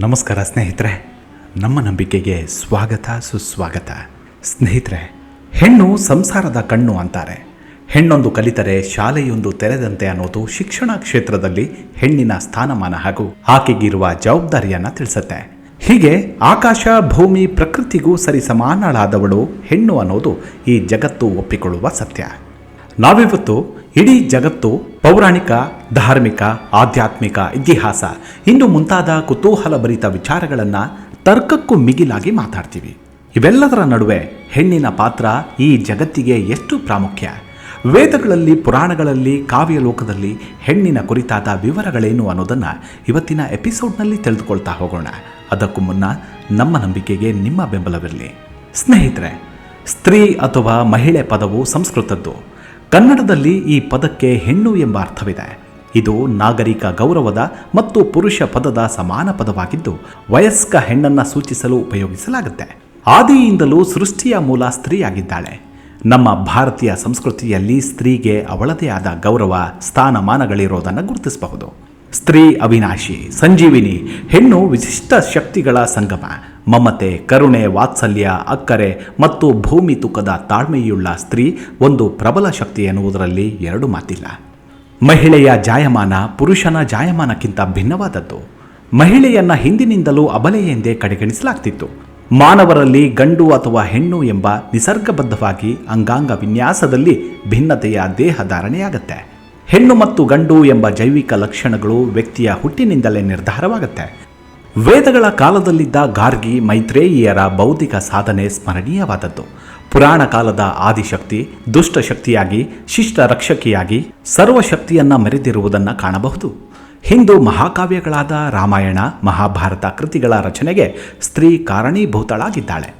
ನಮಸ್ಕಾರ ಸ್ನೇಹಿತರೆ, ನಮ್ಮ ನಂಬಿಕೆಗೆ ಸ್ವಾಗತ, ಸುಸ್ವಾಗತ. ಸ್ನೇಹಿತರೆ, ಹೆಣ್ಣು ಸಂಸಾರದ ಕಣ್ಣು ಅಂತಾರೆ. ಹೆಣ್ಣೊಂದು ಕಲಿತರೆ ಶಾಲೆಯೊಂದು ತೆರೆದಂತೆ ಅನ್ನೋದು ಶಿಕ್ಷಣ ಕ್ಷೇತ್ರದಲ್ಲಿ ಹೆಣ್ಣಿನ ಸ್ಥಾನಮಾನ ಹಾಗೂ ಆಕೆಗಿರುವ ಜವಾಬ್ದಾರಿಯನ್ನ ತಿಳಿಸುತ್ತೆ. ಹೀಗೆ ಆಕಾಶ, ಭೂಮಿ, ಪ್ರಕೃತಿಗೂ ಸರಿಸಮಾನಳಾದವಳು ಹೆಣ್ಣು ಅನ್ನೋದು ಈ ಜಗತ್ತು ಒಪ್ಪಿಕೊಳ್ಳುವ ಸತ್ಯ. ನಾವಿವತ್ತು ಇಡೀ ಜಗತ್ತು ಪೌರಾಣಿಕ, ಧಾರ್ಮಿಕ, ಆಧ್ಯಾತ್ಮಿಕ ಇತಿಹಾಸ, ಇನ್ನು ಮುಂತಾದ ಕುತೂಹಲ ಭರಿತ ವಿಚಾರಗಳನ್ನು ತರ್ಕಕ್ಕೂ ಮಿಗಿಲಾಗಿ ಮಾತಾಡ್ತೀವಿ. ಇವೆಲ್ಲದರ ನಡುವೆ ಹೆಣ್ಣಿನ ಪಾತ್ರ ಈ ಜಗತ್ತಿಗೆ ಎಷ್ಟು ಪ್ರಾಮುಖ್ಯ? ವೇದಗಳಲ್ಲಿ, ಪುರಾಣಗಳಲ್ಲಿ ಕಾವ್ಯ ಲೋಕದಲ್ಲಿ ಹೆಣ್ಣಿನ ಕುರಿತಾದ ವಿವರಗಳೇನು ಅನ್ನೋದನ್ನು ಇವತ್ತಿನ ಎಪಿಸೋಡ್ನಲ್ಲಿ ತಿಳಿದುಕೊಳ್ತಾ ಹೋಗೋಣ. ಅದಕ್ಕೂ ಮುನ್ನ ನಮ್ಮ ನಂಬಿಕೆಗೆ ನಿಮ್ಮ ಬೆಂಬಲವಿರಲಿ. ಸ್ನೇಹಿತರೆ, ಸ್ತ್ರೀ ಅಥವಾ ಮಹಿಳೆ ಪದವು ಸಂಸ್ಕೃತದ್ದು. ಕನ್ನಡದಲ್ಲಿ ಈ ಪದಕ್ಕೆ ಹೆಣ್ಣು ಎಂಬ ಅರ್ಥವಿದೆ. ಇದು ನಾಗರಿಕ ಗೌರವದ ಮತ್ತು ಪುರುಷ ಪದದ ಸಮಾನ ಪದವಾಗಿದ್ದು, ವಯಸ್ಕ ಹೆಣ್ಣನ್ನು ಸೂಚಿಸಲು ಉಪಯೋಗಿಸಲಾಗುತ್ತೆ. ಆದಿಯಿಂದಲೂ ಸೃಷ್ಟಿಯ ಮೂಲ ಸ್ತ್ರೀಯಾಗಿದ್ದಾಳೆ. ನಮ್ಮ ಭಾರತೀಯ ಸಂಸ್ಕೃತಿಯಲ್ಲಿ ಸ್ತ್ರೀಗೆ ಅವಳದೇ ಆದ ಗೌರವ, ಸ್ಥಾನಮಾನಗಳಿರೋದನ್ನು ಗುರುತಿಸಬಹುದು. ಸ್ತ್ರೀ ಅವಿನಾಶಿ, ಸಂಜೀವಿನಿ, ಹೆಣ್ಣು ವಿಶಿಷ್ಟ ಶಕ್ತಿಗಳ ಸಂಗಮ. ಮಮತೆ, ಕರುಣೆ, ವಾತ್ಸಲ್ಯ, ಅಕ್ಕರೆ ಮತ್ತು ಭೂಮಿ ತುಕದ ತಾಳ್ಮೆಯುಳ್ಳ ಸ್ತ್ರೀ ಒಂದು ಪ್ರಬಲ ಶಕ್ತಿ ಎನ್ನುವುದರಲ್ಲಿ ಎರಡು ಮಾತಿಲ್ಲ. ಮಹಿಳೆಯ ಜಾಯಮಾನ ಪುರುಷನ ಜಾಯಮಾನಕ್ಕಿಂತ ಭಿನ್ನವಾದದ್ದು. ಮಹಿಳೆಯನ್ನ ಹಿಂದಿನಿಂದಲೂ ಅಬಲೆ ಎಂದೇ ಕಡೆಗಣಿಸಲಾಗ್ತಿತ್ತು. ಮಾನವರಲ್ಲಿ ಗಂಡು ಅಥವಾ ಹೆಣ್ಣು ಎಂಬ ನಿಸರ್ಗಬದ್ಧವಾಗಿ ಅಂಗಾಂಗ ವಿನ್ಯಾಸದಲ್ಲಿ ಭಿನ್ನತೆಯ ದೇಹ ಧಾರಣೆಯಾಗತ್ತೆ. ಹೆಣ್ಣು ಮತ್ತು ಗಂಡು ಎಂಬ ಜೈವಿಕ ಲಕ್ಷಣಗಳು ವ್ಯಕ್ತಿಯ ಹುಟ್ಟಿನಿಂದಲೇ ನಿರ್ಧಾರವಾಗುತ್ತೆ. ವೇದಗಳ ಕಾಲದಲ್ಲಿದ್ದ ಗಾರ್ಗಿ ಮೈತ್ರೇಯಿಯರ ಬೌದ್ಧಿಕ ಸಾಧನೆ ಸ್ಮರಣೀಯವಾದದ್ದು. ಪುರಾಣ ಕಾಲದ ಆದಿಶಕ್ತಿ, ದುಷ್ಟಶಕ್ತಿಯಾಗಿ ಶಿಷ್ಟ ರಕ್ಷಕಿಯಾಗಿ ಸರ್ವಶಕ್ತಿಯನ್ನ ಮೆರೆದಿರುವುದನ್ನು ಕಾಣಬಹುದು. ಹಿಂದೂ ಮಹಾಕಾವ್ಯಗಳಾದ ರಾಮಾಯಣ, ಮಹಾಭಾರತ ಕೃತಿಗಳ ರಚನೆಗೆ ಸ್ತ್ರೀ ಕಾರಣೀಭೂತಳಾಗಿದ್ದಾಳೆ.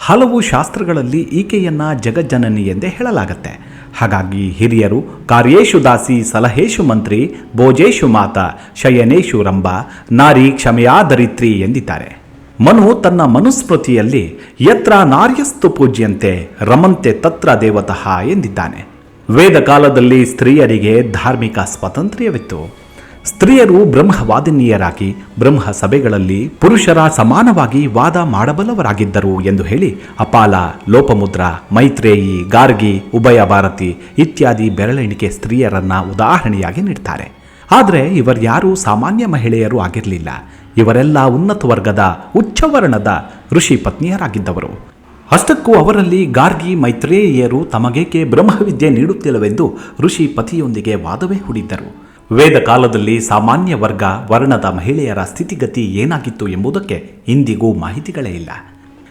ಹಲವು ಶಾಸ್ತ್ರಗಳಲ್ಲಿ ಈಕೆಯನ್ನ ಜಗಜ್ಜನನಿ ಎಂದೇ ಹೇಳಲಾಗತ್ತೆ. ಹಾಗಾಗಿ ಹಿರಿಯರು, ಕಾರ್ಯೇಶು ದಾಸಿ ಸಲಹೇಶು ಮಂತ್ರಿ, ಭೋಜೇಶು ಮಾತ, ಶಯನೇಶು ರಂಭ, ನಾರಿ ಕ್ಷಮೆಯಾದರಿತ್ರಿ ಎಂದಿದ್ದಾರೆ. ಮನು ತನ್ನ ಮನುಸ್ಮೃತಿಯಲ್ಲಿ, ಯತ್ರ ನಾರ್ಯಸ್ತು ಪೂಜ್ಯಂತೆ, ರಮಂತೆ ತತ್ರ ದೇವತಃ ಎಂದಿದ್ದಾನೆ. ವೇದ ಕಾಲದಲ್ಲಿ ಸ್ತ್ರೀಯರಿಗೆ ಧಾರ್ಮಿಕ ಸ್ವಾತಂತ್ರ್ಯವಿತ್ತು. ಸ್ತ್ರೀಯರು ಬ್ರಹ್ಮವಾದಿನಿಯರಾಗಿ ಬ್ರಹ್ಮ ಸಭೆಗಳಲ್ಲಿ ಪುರುಷರ ಸಮಾನವಾಗಿ ವಾದ ಮಾಡಬಲ್ಲವರಾಗಿದ್ದರು ಎಂದು ಹೇಳಿ ಅಪಾಲ, ಲೋಪಮುದ್ರ, ಮೈತ್ರೇಯಿ, ಗಾರ್ಗಿ, ಉಭಯ ಭಾರತಿ ಇತ್ಯಾದಿ ಬೆರಳೆಣಿಕೆ ಸ್ತ್ರೀಯರನ್ನ ಉದಾಹರಣೆಯಾಗಿ ನೀಡ್ತಾರೆ. ಆದರೆ ಇವರ್ಯಾರೂ ಸಾಮಾನ್ಯ ಮಹಿಳೆಯರು ಆಗಿರಲಿಲ್ಲ. ಇವರೆಲ್ಲ ಉನ್ನತ ವರ್ಗದ, ಉಚ್ಚವರ್ಣದ ಋಷಿ ಪತ್ನಿಯರಾಗಿದ್ದವರು. ಅಷ್ಟಕ್ಕೂ ಅವರಲ್ಲಿ ಗಾರ್ಗಿ, ಮೈತ್ರೇಯಿಯರು ತಮಗೇಕೆ ಬ್ರಹ್ಮವಿದ್ಯೆ ನೀಡುತ್ತಿಲ್ಲವೆಂದು ಋಷಿ ಪತಿಯೊಂದಿಗೆ ವಾದವೇ ಹೂಡಿದ್ದರು. ವೇದ ಕಾಲದಲ್ಲಿ ಸಾಮಾನ್ಯ ವರ್ಗ ವರ್ಣದ ಮಹಿಳೆಯರ ಸ್ಥಿತಿಗತಿ ಏನಾಗಿತ್ತು ಎಂಬುದಕ್ಕೆ ಇಂದಿಗೂ ಮಾಹಿತಿಗಳೇ ಇಲ್ಲ.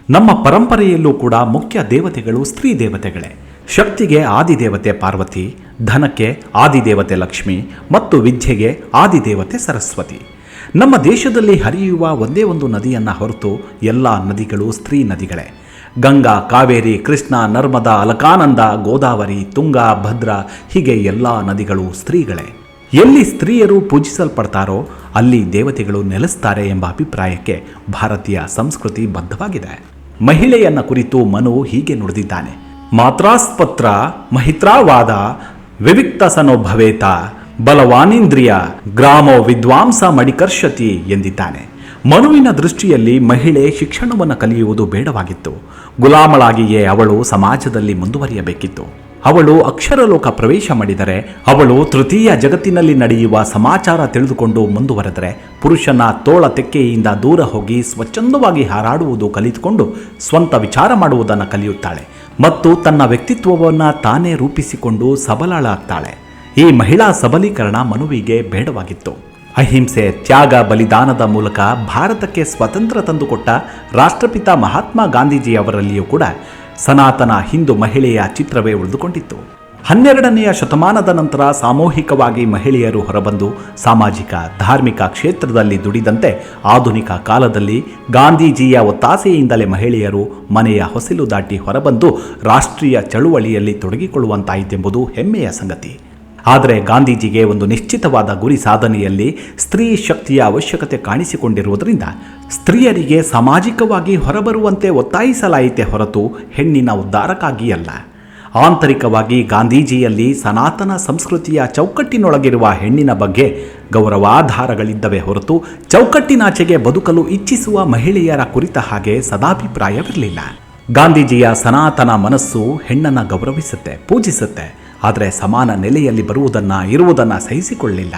ನಮ್ಮ ಪರಂಪರೆಯಲ್ಲೂ ಕೂಡ ಮುಖ್ಯ ದೇವತೆಗಳು ಸ್ತ್ರೀ ದೇವತೆಗಳೇ. ಶಕ್ತಿಗೆ ಆದಿದೇವತೆ ಪಾರ್ವತಿ, ಧನಕ್ಕೆ ಆದಿದೇವತೆ ಲಕ್ಷ್ಮಿ ಮತ್ತು ವಿದ್ಯೆಗೆ ಆದಿದೇವತೆ ಸರಸ್ವತಿ. ನಮ್ಮ ದೇಶದಲ್ಲಿ ಹರಿಯುವ ಒಂದೇ ಒಂದು ನದಿಯನ್ನು ಹೊರತು ಎಲ್ಲ ನದಿಗಳು ಸ್ತ್ರೀ ನದಿಗಳೇ. ಗಂಗಾ, ಕಾವೇರಿ, ಕೃಷ್ಣ, ನರ್ಮದಾ ಅಲಕಾನಂದ ಗೋದಾವರಿ, ತುಂಗಾ, ಭದ್ರಾ ಹೀಗೆ ಎಲ್ಲ ನದಿಗಳು ಸ್ತ್ರೀಗಳೇ. ಎಲ್ಲಿ ಸ್ತ್ರೀಯರು ಪೂಜಿಸಲ್ಪಡ್ತಾರೋ ಅಲ್ಲಿ ದೇವತೆಗಳು ನೆಲೆಸ್ತಾರೆ ಎಂಬ ಅಭಿಪ್ರಾಯಕ್ಕೆ ಭಾರತೀಯ ಸಂಸ್ಕೃತಿ ಬದ್ಧವಾಗಿದೆ. ಮಹಿಳೆಯನ್ನ ಕುರಿತು ಮನು ಹೀಗೆ ನುಡಿದಿದ್ದಾನೆ. ಮಾತ್ರಾಸ್ಪತ್ರ ಮಹಿತ್ರಾವಾದ ವಿವಿಕ್ತಸನೋ ಭವೇತ ಬಲವಾನಿಂದ್ರಿಯ ಗ್ರಾಮೋ ವಿದ್ವಾಂಸ ಮಡಿಕರ್ಷತಿ ಎಂದಿದ್ದಾನೆ. ಮನುವಿನ ದೃಷ್ಟಿಯಲ್ಲಿ ಮಹಿಳೆ ಶಿಕ್ಷಣವನ್ನು ಕಲಿಯುವುದು ಬೇಡವಾಗಿತ್ತು. ಗುಲಾಮಳಾಗಿಯೇ ಅವಳು ಸಮಾಜದಲ್ಲಿ ಮುಂದುವರಿಯಬೇಕಿತ್ತು. ಅವಳು ಅಕ್ಷರಲೋಕ ಪ್ರವೇಶ ಮಾಡಿದರೆ, ಅವಳು ತೃತೀಯ ಜಗತ್ತಿನಲ್ಲಿ ನಡೆಯುವ ಸಮಾಚಾರ ತಿಳಿದುಕೊಂಡು ಮುಂದುವರೆದರೆ, ಪುರುಷನ ತೋಳ ತೆಕ್ಕೆಯಿಂದ ದೂರ ಹೋಗಿ ಸ್ವಚ್ಛಂದವಾಗಿ ಹಾರಾಡುವುದು ಕಲಿತುಕೊಂಡು ಸ್ವಂತ ವಿಚಾರ ಮಾಡುವುದನ್ನು ಕಲಿಯುತ್ತಾಳೆ ಮತ್ತು ತನ್ನ ವ್ಯಕ್ತಿತ್ವವನ್ನು ತಾನೇ ರೂಪಿಸಿಕೊಂಡು ಸಬಲಳಾಗ್ತಾಳೆ. ಈ ಮಹಿಳಾ ಸಬಲೀಕರಣ ಮನುವಿಗೆ ಬೇಡವಾಗಿತ್ತು. ಅಹಿಂಸೆ, ತ್ಯಾಗ, ಬಲಿದಾನದ ಮೂಲಕ ಭಾರತಕ್ಕೆ ಸ್ವತಂತ್ರ ತಂದುಕೊಟ್ಟ ರಾಷ್ಟ್ರಪಿತ ಮಹಾತ್ಮ ಗಾಂಧೀಜಿಯವರಲ್ಲಿಯೂ ಕೂಡ ಸನಾತನ ಹಿಂದೂ ಮಹಿಳೆಯ ಚಿತ್ರವೇ ಉಳಿದುಕೊಂಡಿತ್ತು. ಹನ್ನೆರಡನೆಯ ಶತಮಾನದ ನಂತರ ಸಾಮೂಹಿಕವಾಗಿ ಮಹಿಳೆಯರು ಹೊರಬಂದು ಸಾಮಾಜಿಕ, ಧಾರ್ಮಿಕ ಕ್ಷೇತ್ರದಲ್ಲಿ ದುಡಿದಂತೆ ಆಧುನಿಕ ಕಾಲದಲ್ಲಿ ಗಾಂಧೀಜಿಯ ಒತ್ತಾಸೆಯಿಂದಲೇ ಮಹಿಳೆಯರು ಮನೆಯ ಹೊಸಿಲು ದಾಟಿ ಹೊರಬಂದು ರಾಷ್ಟ್ರೀಯ ಚಳುವಳಿಯಲ್ಲಿ ತೊಡಗಿಕೊಳ್ಳುವಂತಾಯಿತೆಂಬುದು ಹೆಮ್ಮೆಯ ಸಂಗತಿ. ಆದರೆ ಗಾಂಧೀಜಿಗೆ ಒಂದು ನಿಶ್ಚಿತವಾದ ಗುರಿ ಸಾಧನೆಯಲ್ಲಿ ಸ್ತ್ರೀ ಶಕ್ತಿಯ ಅವಶ್ಯಕತೆ ಕಾಣಿಸಿಕೊಂಡಿರುವುದರಿಂದ ಸ್ತ್ರೀಯರಿಗೆ ಸಾಮಾಜಿಕವಾಗಿ ಹೊರಬರುವಂತೆ ಒತ್ತಾಯಿಸಲಾಯಿತೆ ಹೊರತು ಹೆಣ್ಣಿನ ಉದ್ಧಾರಕ್ಕಾಗಿ ಅಲ್ಲ ಆಂತರಿಕವಾಗಿ ಗಾಂಧೀಜಿಯಲ್ಲಿ ಸನಾತನ ಸಂಸ್ಕೃತಿಯ ಚೌಕಟ್ಟಿನೊಳಗಿರುವ ಹೆಣ್ಣಿನ ಬಗ್ಗೆ ಗೌರವಾಧಾರಗಳಿದ್ದವೇ ಹೊರತು ಚೌಕಟ್ಟಿನಾಚೆಗೆ ಬದುಕಲು ಇಚ್ಛಿಸುವ ಮಹಿಳೆಯರ ಕುರಿತ ಹಾಗೆ ಸದಾಭಿಪ್ರಾಯವಿರಲಿಲ್ಲ. ಗಾಂಧೀಜಿಯ ಸನಾತನ ಮನಸ್ಸು ಹೆಣ್ಣನ್ನು ಗೌರವಿಸುತ್ತೆ, ಪೂಜಿಸುತ್ತೆ. ಆದರೆ ಸಮಾನ ನೆಲೆಯಲ್ಲಿ ಬರುವುದನ್ನು, ಇರುವುದನ್ನು ಸಹಿಸಿಕೊಳ್ಳಿಲ್ಲ.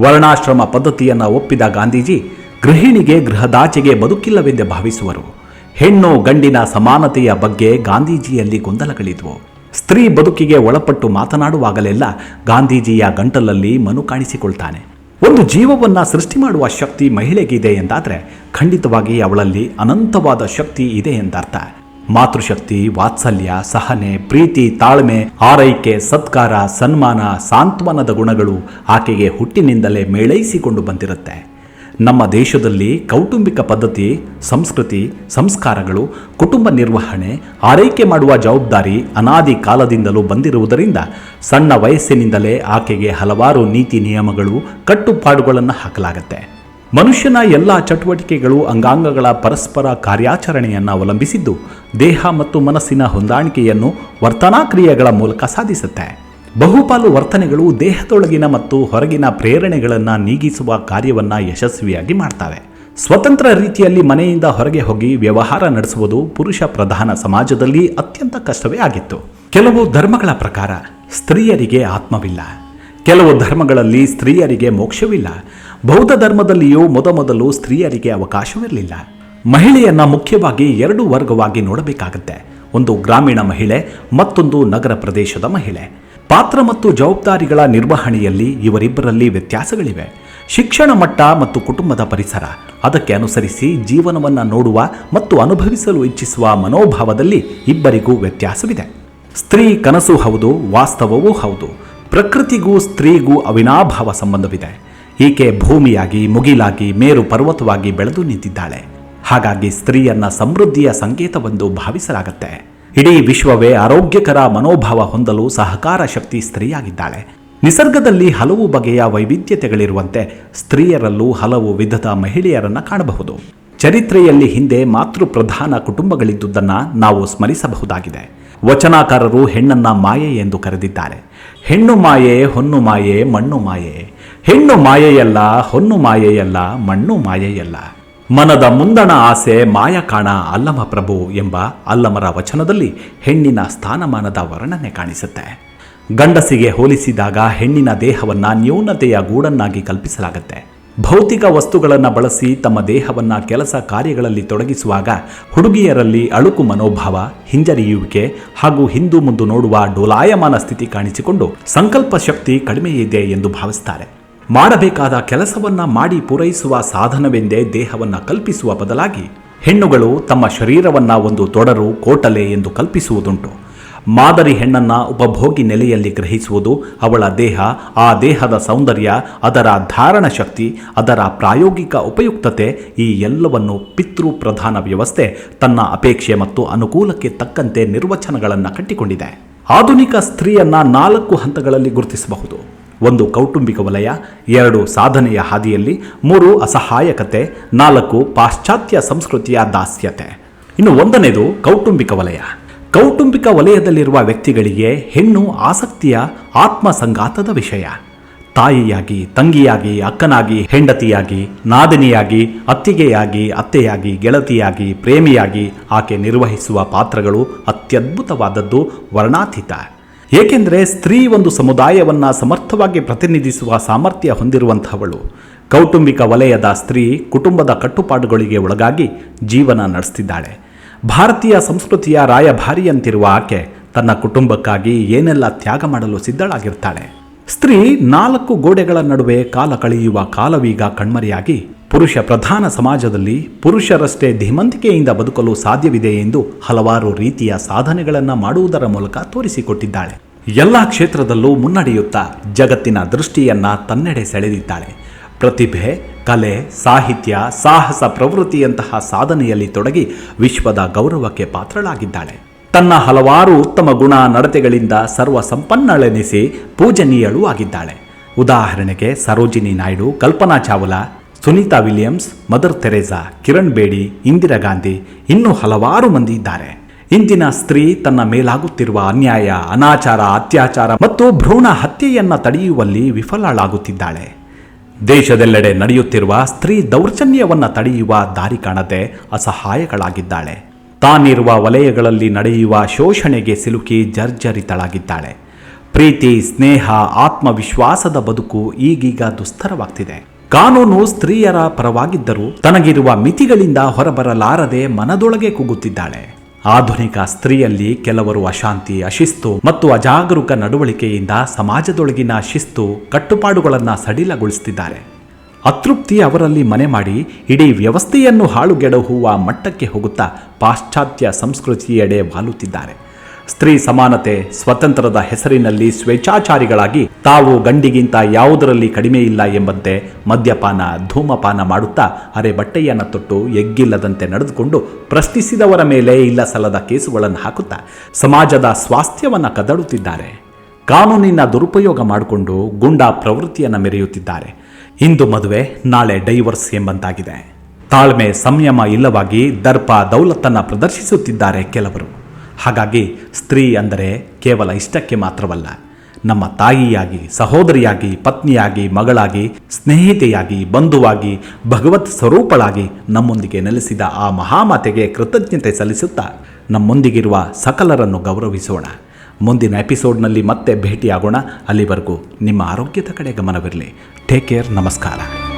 ವರ್ಣಾಶ್ರಮ ಪದ್ಧತಿಯನ್ನು ಒಪ್ಪಿದ ಗಾಂಧೀಜಿ ಗೃಹಿಣಿಗೆ ಗೃಹದಾಚೆಗೆ ಬದುಕಿಲ್ಲವೆಂದೇ ಭಾವಿಸುವರು. ಹೆಣ್ಣು ಗಂಡಿನ ಸಮಾನತೆಯ ಬಗ್ಗೆ ಗಾಂಧೀಜಿಯಲ್ಲಿ ಗೊಂದಲಗಳಿದ್ವು. ಸ್ತ್ರೀ ಬದುಕಿಗೆ ಒಳಪಟ್ಟು ಮಾತನಾಡುವಾಗಲೆಲ್ಲ ಗಾಂಧೀಜಿಯ ಗಂಟಲಲ್ಲಿ ಮನು ಕಾಣಿಸಿಕೊಳ್ತಾನೆ. ಒಂದು ಜೀವವನ್ನ ಸೃಷ್ಟಿ ಮಾಡುವ ಶಕ್ತಿ ಮಹಿಳೆಗಿದೆ ಎಂದಾದರೆ ಖಂಡಿತವಾಗಿ ಅವಳಲ್ಲಿ ಅನಂತವಾದ ಶಕ್ತಿ ಇದೆ ಎಂದರ್ಥ. ಮಾತೃಶಕ್ತಿ, ವಾತ್ಸಲ್ಯ, ಸಹನೆ, ಪ್ರೀತಿ, ತಾಳ್ಮೆ, ಆರೈಕೆ, ಸತ್ಕಾರ, ಸನ್ಮಾನ, ಸಾಂತ್ವನದ ಗುಣಗಳು ಆಕೆಗೆ ಹುಟ್ಟಿನಿಂದಲೇ ಮೇಳೈಸಿಕೊಂಡು ಬಂದಿರುತ್ತೆ. ನಮ್ಮ ದೇಶದಲ್ಲಿ ಕೌಟುಂಬಿಕ ಪದ್ಧತಿ, ಸಂಸ್ಕೃತಿ, ಸಂಸ್ಕಾರಗಳು, ಕುಟುಂಬ ನಿರ್ವಹಣೆ, ಆರೈಕೆ ಮಾಡುವ ಜವಾಬ್ದಾರಿ ಅನಾದಿ ಕಾಲದಿಂದಲೂ ಬಂದಿರುವುದರಿಂದ ಸಣ್ಣ ವಯಸ್ಸಿನಿಂದಲೇ ಆಕೆಗೆ ಹಲವಾರು ನೀತಿ ನಿಯಮಗಳು, ಕಟ್ಟುಪಾಡುಗಳನ್ನು ಹಾಕಲಾಗತ್ತೆ. ಮನುಷ್ಯನ ಎಲ್ಲ ಚಟುವಟಿಕೆಗಳು ಅಂಗಾಂಗಗಳ ಪರಸ್ಪರ ಕಾರ್ಯಾಚರಣೆಯನ್ನು ಅವಲಂಬಿಸಿದ್ದು, ದೇಹ ಮತ್ತು ಮನಸ್ಸಿನ ಹೊಂದಾಣಿಕೆಯನ್ನು ವರ್ತನಾ ಕ್ರಿಯೆಗಳ ಮೂಲಕ ಸಾಧಿಸುತ್ತೆ. ಬಹುಪಾಲು ವರ್ತನೆಗಳು ದೇಹದೊಳಗಿನ ಮತ್ತು ಹೊರಗಿನ ಪ್ರೇರಣೆಗಳನ್ನು ನೀಗಿಸುವ ಕಾರ್ಯವನ್ನು ಯಶಸ್ವಿಯಾಗಿ ಮಾಡ್ತವೆ. ಸ್ವತಂತ್ರ ರೀತಿಯಲ್ಲಿ ಮನೆಯಿಂದ ಹೊರಗೆ ಹೋಗಿ ವ್ಯವಹಾರ ನಡೆಸುವುದು ಪುರುಷ ಪ್ರಧಾನ ಸಮಾಜದಲ್ಲಿ ಅತ್ಯಂತ ಕಷ್ಟವೇ ಆಗಿತ್ತು. ಕೆಲವು ಧರ್ಮಗಳ ಪ್ರಕಾರ, ಸ್ತ್ರೀಯರಿಗೆ ಆತ್ಮವಿಲ್ಲ. ಕೆಲವು ಧರ್ಮಗಳಲ್ಲಿ ಸ್ತ್ರೀಯರಿಗೆ ಮೋಕ್ಷವಿಲ್ಲ. ಬೌದ್ಧ ಧರ್ಮದಲ್ಲಿಯೂ ಮೊದಮೊದಲು ಸ್ತ್ರೀಯರಿಗೆ ಅವಕಾಶವಿರಲಿಲ್ಲ. ಮಹಿಳೆಯನ್ನ ಮುಖ್ಯವಾಗಿ ಎರಡು ವರ್ಗವಾಗಿ ನೋಡಬೇಕಾಗತ್ತೆ. ಒಂದು ಗ್ರಾಮೀಣ ಮಹಿಳೆ, ಮತ್ತೊಂದು ನಗರ ಪ್ರದೇಶದ ಮಹಿಳೆ. ಪಾತ್ರ ಮತ್ತು ಜವಾಬ್ದಾರಿಗಳ ನಿರ್ವಹಣೆಯಲ್ಲಿ ಇವರಿಬ್ಬರಲ್ಲಿ ವ್ಯತ್ಯಾಸಗಳಿವೆ. ಶಿಕ್ಷಣ ಮಟ್ಟ ಮತ್ತು ಕುಟುಂಬದ ಪರಿಸರ, ಅದಕ್ಕೆ ಅನುಸರಿಸಿ ಜೀವನವನ್ನು ನೋಡುವ ಮತ್ತು ಅನುಭವಿಸಲು ಇಚ್ಛಿಸುವ ಮನೋಭಾವದಲ್ಲಿ ಇಬ್ಬರಿಗೂ ವ್ಯತ್ಯಾಸವಿದೆ. ಸ್ತ್ರೀ ಕನಸು ಹೌದು, ವಾಸ್ತವವೂ ಹೌದು. ಪ್ರಕೃತಿಗೂ ಸ್ತ್ರೀಗೂ ಅವಿನಾಭಾವ ಸಂಬಂಧವಿದೆ. ಈಕೆ ಭೂಮಿಯಾಗಿ, ಮುಗಿಲಾಗಿ, ಮೇರು ಪರ್ವತವಾಗಿ ಬೆಳೆದು ನಿಂತಿದ್ದಾಳೆ. ಹಾಗಾಗಿ ಸ್ತ್ರೀಯನ್ನ ಸಮೃದ್ಧಿಯ ಸಂಕೇತವೆಂದು ಭಾವಿಸಲಾಗುತ್ತೆ. ಇಡೀ ವಿಶ್ವವೇ ಆರೋಗ್ಯಕರ ಮನೋಭಾವ ಹೊಂದಲು ಸಹಕಾರ ಶಕ್ತಿ ಸ್ತ್ರೀಯಾಗಿದ್ದಾಳೆ. ನಿಸರ್ಗದಲ್ಲಿ ಹಲವು ಬಗೆಯ ವೈವಿಧ್ಯತೆಗಳಿರುವಂತೆ ಸ್ತ್ರೀಯರಲ್ಲೂ ಹಲವು ವಿಧದ ಮಹಿಳೆಯರನ್ನ ಕಾಣಬಹುದು. ಚರಿತ್ರೆಯಲ್ಲಿ ಹಿಂದೆ ಮಾತೃ ಪ್ರಧಾನ ಕುಟುಂಬಗಳಿದ್ದುದನ್ನು ನಾವು ಸ್ಮರಿಸಬಹುದಾಗಿದೆ. ವಚನಾಕಾರರು ಹೆಣ್ಣನ್ನ ಮಾಯೆ ಎಂದು ಕರೆದಿದ್ದಾರೆ. ಹೆಣ್ಣು ಮಾಯೆ ಹೊನ್ನು ಮಾಯೆ, ಮಣ್ಣು ಮಾಯೆ. ಹೆಣ್ಣು ಮಾಯೆಯಲ್ಲ ಹೊನ್ನು ಮಾಯೆಯಲ್ಲ, ಮಣ್ಣು ಮಾಯೆಯಲ್ಲ. ಮನದ ಮುಂದಣ ಆಸೆ ಮಾಯ ಕಾಣ ಅಲ್ಲಮ ಪ್ರಭು ಎಂಬ ಅಲ್ಲಮರ ವಚನದಲ್ಲಿ ಹೆಣ್ಣಿನ ಸ್ಥಾನಮಾನದ ವರ್ಣನೆ ಕಾಣಿಸುತ್ತೆ. ಗಂಡಸಿಗೆ ಹೋಲಿಸಿದಾಗ ಹೆಣ್ಣಿನ ದೇಹವನ್ನ ನ್ಯೂನತೆಯ ಗೂಡನ್ನಾಗಿ ಕಲ್ಪಿಸಲಾಗುತ್ತೆ. ಭೌತಿಕ ವಸ್ತುಗಳನ್ನು ಬಳಸಿ ತಮ್ಮ ದೇಹವನ್ನ ಕೆಲಸ ಕಾರ್ಯಗಳಲ್ಲಿ ತೊಡಗಿಸುವಾಗ ಹುಡುಗಿಯರಲ್ಲಿ ಅಳುಕು ಮನೋಭಾವ, ಹಿಂಜರಿಯುವಿಕೆ ಹಾಗೂ ಹಿಂದು ಮುಂದು ನೋಡುವ ಡೋಲಾಯಮಾನ ಸ್ಥಿತಿ ಕಾಣಿಸಿಕೊಂಡು ಸಂಕಲ್ಪ ಶಕ್ತಿ ಕಡಿಮೆಯಿದೆ ಎಂದು ಭಾವಿಸ್ತಾರೆ. ಮಾಡಬೇಕಾದ ಕೆಲಸವನ್ನ ಮಾಡಿ ಪೂರೈಸುವ ಸಾಧನವೆಂದೇ ದೇಹವನ್ನ ಕಲ್ಪಿಸುವ ಬದಲಾಗಿ ಹೆಣ್ಣುಗಳು ತಮ್ಮ ಶರೀರವನ್ನು ಒಂದು ತೊಡರು, ಕೋಟಲೆ ಎಂದು ಕಲ್ಪಿಸುವುದುಂಟು. ಮಾದರಿ ಹೆಣ್ಣನ್ನ ಉಪಭೋಗಿ ನೆಲೆಯಲ್ಲಿ ಗ್ರಹಿಸುವುದು ಅವಳ ದೇಹ, ಆ ದೇಹದ ಸೌಂದರ್ಯ, ಅದರ ಧಾರಣ ಶಕ್ತಿ, ಅದರ ಪ್ರಾಯೋಗಿಕ ಉಪಯುಕ್ತತೆ ಈ ಎಲ್ಲವನ್ನು ಪಿತೃ ಪ್ರಧಾನ ವ್ಯವಸ್ಥೆ ತನ್ನ ಅಪೇಕ್ಷೆ ಮತ್ತು ಅನುಕೂಲಕ್ಕೆ ತಕ್ಕಂತೆ ನಿರ್ವಚನಗಳನ್ನು ಕಟ್ಟಿಕೊಂಡಿದೆ. ಆಧುನಿಕ ಸ್ತ್ರೀಯನ್ನ ನಾಲ್ಕು ಹಂತಗಳಲ್ಲಿ ಗುರುತಿಸಬಹುದು. ಒಂದು ಕೌಟುಂಬಿಕ ವಲಯ, ಎರಡು ಸಾಧನೆಯ ಹಾದಿಯಲ್ಲಿ, ಮೂರು ಅಸಹಾಯಕತೆ, ನಾಲ್ಕು ಪಾಶ್ಚಾತ್ಯ ಸಂಸ್ಕೃತಿಯ ದಾಸ್ಯತೆ. ಇನ್ನು ಒಂದನೇದು ಕೌಟುಂಬಿಕ ವಲಯ. ಕೌಟುಂಬಿಕ ವಲಯದಲ್ಲಿರುವ ವ್ಯಕ್ತಿಗಳಿಗೆ ಹೆಣ್ಣು ಆಸಕ್ತಿಯ ಆತ್ಮ ಸಂಘಾತದ ವಿಷಯ. ತಾಯಿಯಾಗಿ, ತಂಗಿಯಾಗಿ, ಅಕ್ಕನಾಗಿ, ಹೆಂಡತಿಯಾಗಿ, ನಾದಿನಿಯಾಗಿ, ಅತ್ತಿಗೆಯಾಗಿ, ಅತ್ತೆಯಾಗಿ, ಗೆಳತಿಯಾಗಿ, ಪ್ರೇಮಿಯಾಗಿ ಆಕೆ ನಿರ್ವಹಿಸುವ ಪಾತ್ರಗಳು ಅತ್ಯದ್ಭುತವಾದದ್ದು ವರ್ಣಾತೀತ. ಏಕೆಂದರೆ ಸ್ತ್ರೀ ಒಂದು ಸಮುದಾಯವನ್ನ ಸಮರ್ಥವಾಗಿ ಪ್ರತಿನಿಧಿಸುವ ಸಾಮರ್ಥ್ಯ ಹೊಂದಿರುವಂಥವಳು. ಕೌಟುಂಬಿಕ ವಲಯದ ಸ್ತ್ರೀ ಕುಟುಂಬದ ಕಟ್ಟುಪಾಡುಗಳಿಗೆ ಒಳಗಾಗಿ ಜೀವನ ನಡೆಸ್ತಿದ್ದಾಳೆ. ಭಾರತೀಯ ಸಂಸ್ಕೃತಿಯ ರಾಯಭಾರಿಯಂತಿರುವ ಆಕೆ ತನ್ನ ಕುಟುಂಬಕ್ಕಾಗಿ ಏನೆಲ್ಲ ತ್ಯಾಗ ಮಾಡಲು ಸಿದ್ಧಳಾಗಿರ್ತಾಳೆ. ಸ್ತ್ರೀ ನಾಲ್ಕು ಗೋಡೆಗಳ ನಡುವೆ ಕಾಲ ಕಳೆಯುವ ಕಾಲವೀಗ ಕಣ್ಮರೆಯಾಗಿ ಪುರುಷ ಪ್ರಧಾನ ಸಮಾಜದಲ್ಲಿ ಪುರುಷರಷ್ಟೇ ಧಿಮಂತಿಕೆಯಿಂದ ಬದುಕಲು ಸಾಧ್ಯವಿದೆ ಎಂದು ಹಲವಾರು ರೀತಿಯ ಸಾಧನೆಗಳನ್ನು ಮಾಡುವುದರ ಮೂಲಕ ತೋರಿಸಿಕೊಟ್ಟಿದ್ದಾಳೆ. ಎಲ್ಲ ಕ್ಷೇತ್ರದಲ್ಲೂ ಮುನ್ನಡೆಯುತ್ತಾ ಜಗತ್ತಿನ ದೃಷ್ಟಿಯನ್ನ ತನ್ನೆಡೆ ಸೆಳೆದಿದ್ದಾಳೆ. ಪ್ರತಿಭೆ, ಕಲೆ, ಸಾಹಿತ್ಯ, ಸಾಹಸ ಪ್ರವೃತ್ತಿಯಂತಹ ಸಾಧನೆಯಲ್ಲಿ ತೊಡಗಿ ವಿಶ್ವದ ಗೌರವಕ್ಕೆ ಪಾತ್ರಳಾಗಿದ್ದಾಳೆ. ತನ್ನ ಹಲವಾರು ಉತ್ತಮ ಗುಣ ನಡತೆಗಳಿಂದ ಸರ್ವ ಸಂಪನ್ನಳೆನಿಸಿ ಪೂಜನೀಯಳೂ ಆಗಿದ್ದಾಳೆ. ಉದಾಹರಣೆಗೆ Sarojini Naidu, Kalpana Chawla Sunita Williams, Mother Teresa, Kiran Bedi, Indira Gandhi ಇನ್ನೂ ಹಲವಾರು ಮಂದಿ ಇದ್ದಾರೆ. ಇಂದಿನ ಸ್ತ್ರೀ ತನ್ನ ಮೇಲಾಗುತ್ತಿರುವ ಅನ್ಯಾಯ, ಅನಾಚಾರ, ಅತ್ಯಾಚಾರ ಮತ್ತು ಭ್ರೂಣ ಹತ್ಯೆಯನ್ನ ತಡೆಯುವಲ್ಲಿ ವಿಫಲಳಾಗುತ್ತಿದ್ದಾಳೆ. ದೇಶದೆಲ್ಲೆಡೆ ನಡೆಯುತ್ತಿರುವ ಸ್ತ್ರೀ ದೌರ್ಜನ್ಯವನ್ನು ತಡೆಯುವ ದಾರಿ ಕಾಣದೆ ಅಸಹಾಯಗಳಾಗಿದ್ದಾಳೆ ತಾನಿರುವ ವಲಯಗಳಲ್ಲಿ ನಡೆಯುವ ಶೋಷಣೆಗೆ ಸಿಲುಕಿ ಜರ್ಜರಿತಳಾಗಿದ್ದಾಳೆ. ಪ್ರೀತಿ, ಸ್ನೇಹ, ಆತ್ಮವಿಶ್ವಾಸದ ಬದುಕು ಈಗೀಗ ದುಸ್ತರವಾಗ್ತಿದೆ. ಕಾನೂನು ಸ್ತ್ರೀಯರ ಪರವಾಗಿದ್ದರೂ ತನಗಿರುವ ಮಿತಿಗಳಿಂದ ಹೊರಬರಲಾರದೆ ಮನದೊಳಗೆ ಕುಗ್ಗುತ್ತಿದ್ದಾಳೆ ಆಧುನಿಕ ಸ್ತ್ರೀಯಲ್ಲಿ ಕೆಲವರು ಅಶಾಂತಿ, ಅಶಿಸ್ತು ಮತ್ತು ಅಜಾಗರೂಕ ನಡವಳಿಕೆಯಿಂದ ಸಮಾಜದೊಳಗಿನ ಶಿಸ್ತು, ಕಟ್ಟುಪಾಡುಗಳನ್ನು ಸಡಿಲಗೊಳಿಸುತ್ತಿದ್ದಾರೆ. ಅತೃಪ್ತಿ ಅವರಲ್ಲಿ ಮನೆ ಮಾಡಿ ಇಡೀ ವ್ಯವಸ್ಥೆಯನ್ನು ಹಾಳುಗೆಡಹುವ ಮಟ್ಟಕ್ಕೆ ಹೋಗುತ್ತಾ ಪಾಶ್ಚಾತ್ಯ ಸಂಸ್ಕೃತಿಯೆಡೆ ವಾಲುತ್ತಿದ್ದಾರೆ. ಸ್ತ್ರೀ ಸಮಾನತೆ ಸ್ವತಂತ್ರದ ಹೆಸರಿನಲ್ಲಿ ಸ್ವೇಚ್ಛಾಚಾರಿಗಳಾಗಿ ತಾವು ಗಂಡಿಗಿಂತ ಯಾವುದರಲ್ಲಿ ಕಡಿಮೆ ಇಲ್ಲ ಎಂಬಂತೆ ಮದ್ಯಪಾನ, ಧೂಮಪಾನ ಮಾಡುತ್ತಾ ಅರೆ ಬಟ್ಟೆಯನ್ನು ತೊಟ್ಟು ಎಗ್ಗಿಲ್ಲದಂತೆ ನಡೆದುಕೊಂಡು ಪ್ರಶ್ನಿಸಿದವರ ಮೇಲೆ ಇಲ್ಲ ಸಲ್ಲದ ಕೇಸುಗಳನ್ನು ಹಾಕುತ್ತಾ ಸಮಾಜದ ಸ್ವಾಸ್ಥ್ಯವನ್ನು ಕದಡುತ್ತಿದ್ದಾರೆ. ಕಾನೂನಿನ ದುರುಪಯೋಗ ಮಾಡಿಕೊಂಡು ಗುಂಡಾ ಪ್ರವೃತ್ತಿಯನ್ನು ಮೆರೆಯುತ್ತಿದ್ದಾರೆ. ಇಂದು ಮದುವೆ, ನಾಳೆ ಡೈವರ್ಸ್ ಎಂಬಂತಾಗಿದೆ. ತಾಳ್ಮೆ ಸಂಯಮ ಇಲ್ಲವಾಗಿ ದರ್ಪ ದೌಲತ್ತನ್ನು ಪ್ರದರ್ಶಿಸುತ್ತಿದ್ದಾರೆ ಕೆಲವರು. ಹಾಗಾಗಿ ಸ್ತ್ರೀ ಅಂದರೆ ಕೇವಲ ಇಷ್ಟಕ್ಕೆ ಮಾತ್ರವಲ್ಲ, ನಮ್ಮ ತಾಯಿಯಾಗಿ, ಸಹೋದರಿಯಾಗಿ, ಪತ್ನಿಯಾಗಿ, ಮಗಳಾಗಿ, ಸ್ನೇಹಿತೆಯಾಗಿ, ಬಂಧುವಾಗಿ, ಭಗವತ್ ಸ್ವರೂಪಳಾಗಿ ನಮ್ಮೊಂದಿಗೆ ನೆಲೆಸಿದ ಆ ಮಹಾಮಾತೆಗೆ ಕೃತಜ್ಞತೆ ಸಲ್ಲಿಸುತ್ತಾ ನಮ್ಮೊಂದಿಗಿರುವ ಸಕಲರನ್ನು ಗೌರವಿಸೋಣ. ಮುಂದಿನ ಎಪಿಸೋಡ್ನಲ್ಲಿ ಮತ್ತೆ ಭೇಟಿಯಾಗೋಣ. ಅಲ್ಲಿವರೆಗೂ ನಿಮ್ಮ ಆರೋಗ್ಯದ ಕಡೆ ಗಮನವಿರಲಿ. ಟೇಕ್ ಕೇರ್ ನಮಸ್ಕಾರ.